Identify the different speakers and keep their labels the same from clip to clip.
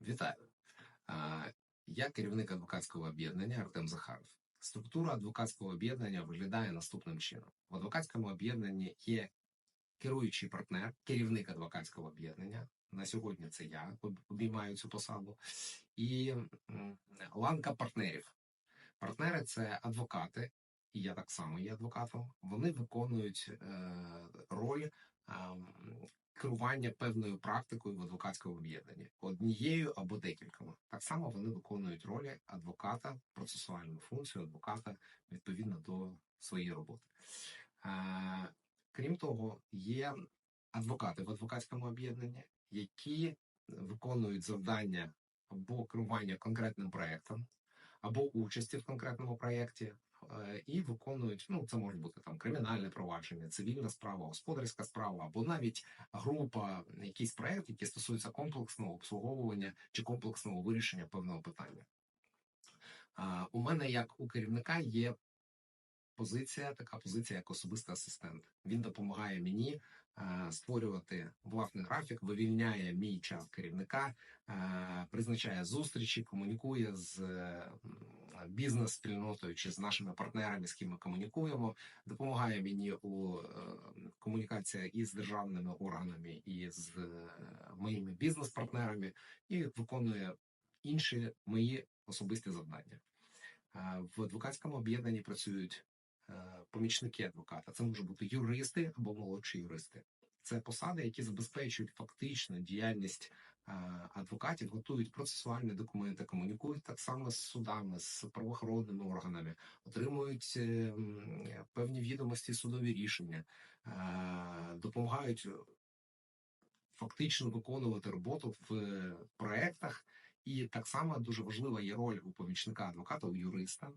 Speaker 1: Вітаю. Я керівник адвокатського об'єднання Артем Захаров. Структура адвокатського об'єднання виглядає наступним чином: в адвокатському об'єднанні є керуючий партнер, керівник адвокатського об'єднання. На сьогодні це я обіймаю цю посаду, і ланка партнерів. Партнери це адвокати, і я так само є адвокатом. Вони виконують е, роль керування певною практикою в адвокатському об'єднанні однією або декількома. Так само вони виконують ролі адвоката, процесуальну функцію адвоката відповідно до своєї роботи. Е, Крім того, є адвокати в адвокатському об'єднанні, які виконують завдання або керування конкретним проектом, або участі в конкретному проєкті, і виконують, ну це може бути там кримінальне провадження, цивільна справа, господарська справа, або навіть група, якийсь проект, який стосується комплексного обслуговування чи комплексного вирішення певного питання. У мене, як у керівника, є позиція, така позиція, як особистий асистент. Він допомагає мені е, створювати власний графік, вивільняє мій час керівника, е, призначає зустрічі, комунікує з е, бізнес-спільнотою чи з нашими партнерами, з ким ми комунікуємо, допомагає мені у комунікації із державними органами і з моїми бізнес-партнерами, і виконує інші мої особисті завдання. В адвокатському об'єднанні працюють помічники адвоката. Це можуть бути юристи або молодші юристи. Це посади, які забезпечують фактично діяльність е, адвокатів, готують процесуальні документи, комунікують так само з судами, з правоохоронними органами, отримують е, певні відомості, судові рішення, е, допомагають фактично виконувати роботу в проектах. І так само дуже важлива є роль у помічника адвоката, у юриста.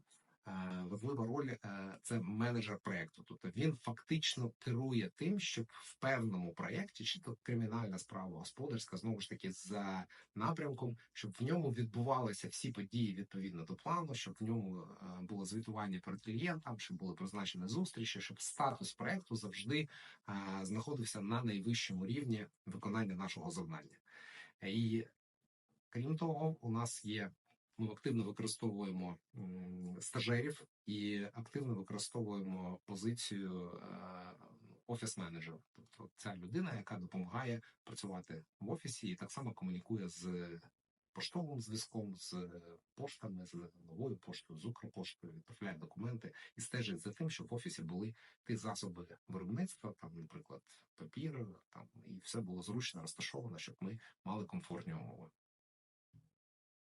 Speaker 1: Е, Важлива роль е, це менеджер проекту. Тобто він фактично керує тим, щоб в певному проєкті, чи то кримінальна справа, господарська, знову ж таки, за напрямком, щоб в ньому відбувалися всі події відповідно до плану, щоб в ньому е, було звітування перед клієнтом, щоб були призначені зустрічі, щоб статус проекту завжди знаходився на найвищому рівні виконання нашого завдання. І Крім того, у нас є. Ми активно використовуємо стажерів і активно використовуємо позицію е, офіс-менеджера. Тобто ця людина, яка допомагає працювати в офісі, і так само комунікує з поштовим зв'язком, з поштами, з новою поштою, з Укрпоштою, відправляє документи і стежить за тим, щоб в офісі були ті засоби виробництва, там, наприклад, папір, там і все було зручно розташовано, щоб ми мали комфортні умови.